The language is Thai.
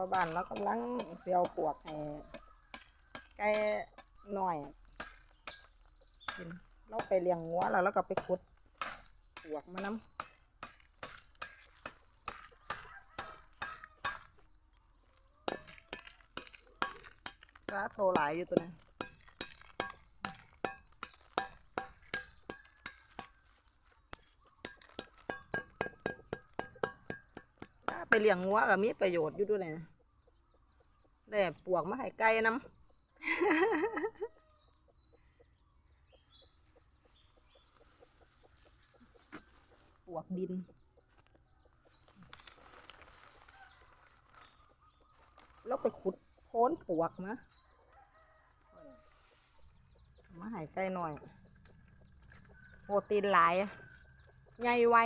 อบ้านเรากำลังเสียวปวกให้ไก่หน่อยกินเราไปเลี้ยงงัวแล้วเราก็ไปขุดปวกมาน้ำก็โตหลายอยู่ตัวนี้ ไปเลี้ยงงัวก็มีประโยชน์อยู่ด้วยนะได้ปวกมาให้ไก่น้ำปวกดินแล้วไปขุดโพ้นปวกมามาให้ไก่หน่อยโปรตีนหลายใหญ่ไว้